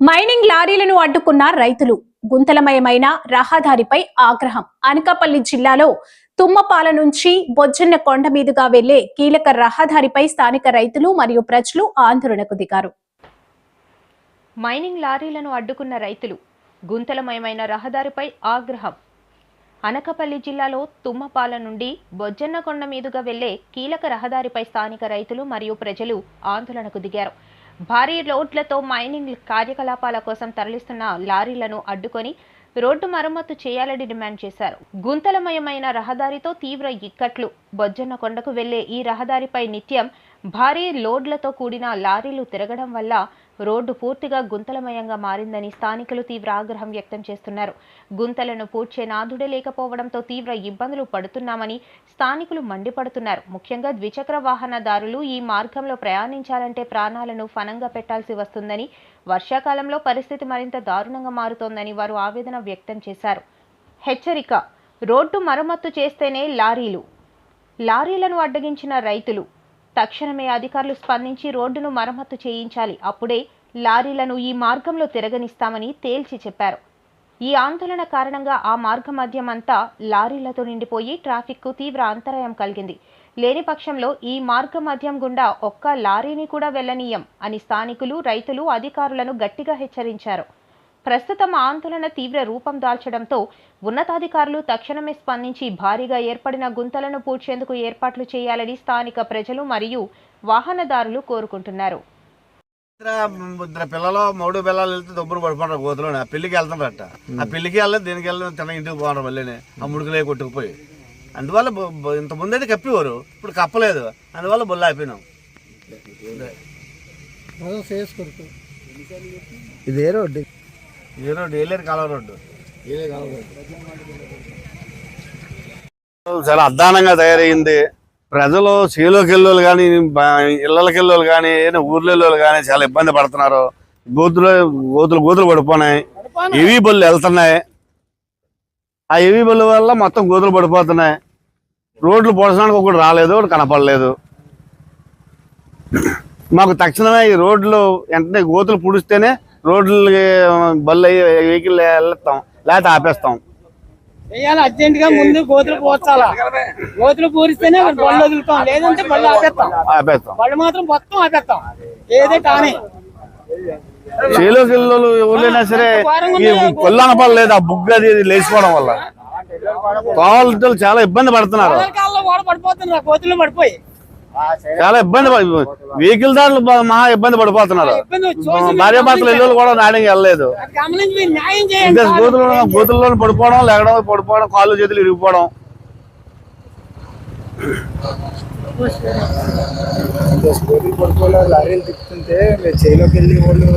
Mining లారీలను అడ్డుకున్న రైతులు గుంతలమయమైన రహదారిపై ఆగ్రహం. అనకాపల్లి జిల్లాలో తుమ్మపాల నుంచి బొజ్జన్న కొండ మీదుగా వెళ్ళే కీలక రహదారిపై స్థానిక రైతులు మరియు ప్రజలు ఆందోళనకు దిగారు. మైనింగ్ లారీలను అడ్డుకున్న రైతులు గుంతలమయమైన రహదారిపై ఆగ్రహం. అనకపల్లి జిల్లాలో తుమ్మపాల నుండి బొజ్జన్నకొండ మీదుగా వెళ్ళే కీలక రహదారిపై స్థానిక రైతులు మరియు ప్రజలు ఆందోళనకు దిగారు. భారీ లోడ్లతో మైనింగ్ కార్యకలాపాల కోసం తరలిస్తున్న లారీలను అడ్డుకొని రోడ్డు మరమ్మతు చేయాలని డిమాండ్ చేశారు. గుంతలమయమైన రహదారితో తీవ్ర ఇక్కట్లు. బొజ్జన్న కొండకు వెళ్ళే ఈ రహదారిపై నిత్యం భారీ లోడ్లతో కూడిన లారీలు తిరగడం వల్ల రోడ్డు పూర్తిగా గుంతలమయంగా మారిందని స్థానికులు తీవ్ర ఆగ్రహం వ్యక్తం చేస్తున్నారు. గుంతలను పూడ్చే నాదుడే లేకపోవడంతో తీవ్ర ఇబ్బందులు పడుతున్నామని స్థానికులు మండిపడుతున్నారు. ముఖ్యంగా ద్విచక్ర వాహనదారులు ఈ మార్గంలో ప్రయాణించాలంటే ప్రాణాలను ఫనంగా పెట్టాల్సి వస్తుందని వర్షాకాలంలో పరిస్థితి మరింత దారుణంగా మారుతోందని వారు ఆవేదన వ్యక్తం చేశారు. హెచ్చరిక రోడ్డు మరమ్మత్తు చేస్తేనే లారీలు లారీలను అడ్డగించిన రైతులు తక్షణమే అధికారులు స్పందించి రోడ్డును మరమ్మతు చేయించాలి. అప్పుడే లారీలను ఈ మార్గంలో తిరగనిస్తామని తేల్చి చెప్పారు. ఈ ఆందోళన కారణంగా ఆ మార్గ మధ్యమంతా లారీలతో నిండిపోయి ట్రాఫిక్కు తీవ్ర అంతరాయం కలిగింది. లేని పక్షంలో ఈ మార్గ మధ్యం గుండా ఒక్క లారీని కూడా వెళ్ళనీయం అని స్థానికులు రైతులు అధికారులను గట్టిగా హెచ్చరించారు. ప్రస్తుతం ఆందోళన తీవ్ర రూపం దాల్చడంతో ఉన్నతాధికారులు తక్షణమే స్పందించి భారీగా ఏర్పడిన గుంతలను పూడ్చేందుకు ఏర్పాట్లు చేయాలని స్థానిక ప్రజలు మరియు వాహనదారులు కోరుకుంటున్నారు. పిల్లలు మూడు పిల్లలు వెళ్తే దుబ్బరు పడిపోతారు గోతులో ఆ పెళ్ళికి వెళ్తున్నారట. ఆ పెళ్ళికి వెళ్ళలేదు దీనికి వెళ్ళలేదు తిన ఇంటికి పోవడం మళ్ళీ ఆ ముడుకులే కొట్టుకుపోయి. అందువల్ల ఇంత ముందైతే కప్పేవారు ఇప్పుడు కప్పలేదు. అందువల్ల బొల్ల అయిపోయినాం. ఇదే రోడ్డు? రోడ్డు. ఏలేరు కాలువ రోడ్డు. చాలా అద్దానంగా తయారైంది. ప్రజలు చేలోకి వెళ్ళోళ్ళు కానీ ఇళ్ళకి వెళ్ళోళ్ళు కానీ ఊర్లలో కానీ చాలా ఇబ్బంది పడుతున్నారు. గోతులు గోతులు గోతులు పడిపోయినాయి ఇవి బళ్ళు వెళ్తున్నాయి. ఆ ఇవి బళ్ళు వల్ల మొత్తం గోతులు పడిపోతున్నాయి. రోడ్లు పొడసడానికి ఒకటి రాలేదు ఒకటి కనపడలేదు. మాకు తక్షణమే ఈ రోడ్లు వెంటనే గోతులు పుడిస్తేనే రోడ్లకి బళ్ళు వెహికల్ వెళ్తాం లేకపోతే ఆపేస్తాం. వేయాలి అర్జెంట్గా ముందు గోతులు పోర్చాలా గోతులు పూరిస్తేనే బళ్ళు వదులుతాం లేదంటే బళ్ళు ఆపేస్తాం. ఆపేస్తాం. బళ్ళు మాత్రం మొత్తం ఆపేస్తాం. ఏదే కానీ. చేలోకి వెళ్ళోళ్ళు ఎవరైనా సరే ఈ కొల్లనపడలేదు ఆ బుగ్గ అది లేచిపోవడం వల్ల. తోవలతో చాలా ఇబ్బంది పడుతున్నారు. పడిపోతున్నారు గోతులు పడిపోయి. చాలా ఇబ్బంది వెహికల్ దారులు బా- మహా ఇబ్బంది పడిపోతున్నారు. భార్య భర్తలు ఇల్లు కూడా నాడింగ్ వెళ్ళలేదు. అది గమనించి మీరు న్యాయం ఇంకా చేయండి సార్. గోతులు గోతుల్లో పడిపోవడం లేకడం పడిపోవడం కాళ్ళు చేతులు ఇరిగిపోవడం. లారీలు తిప్పుతుంటే చేలోకి వెళ్ళి వాళ్ళు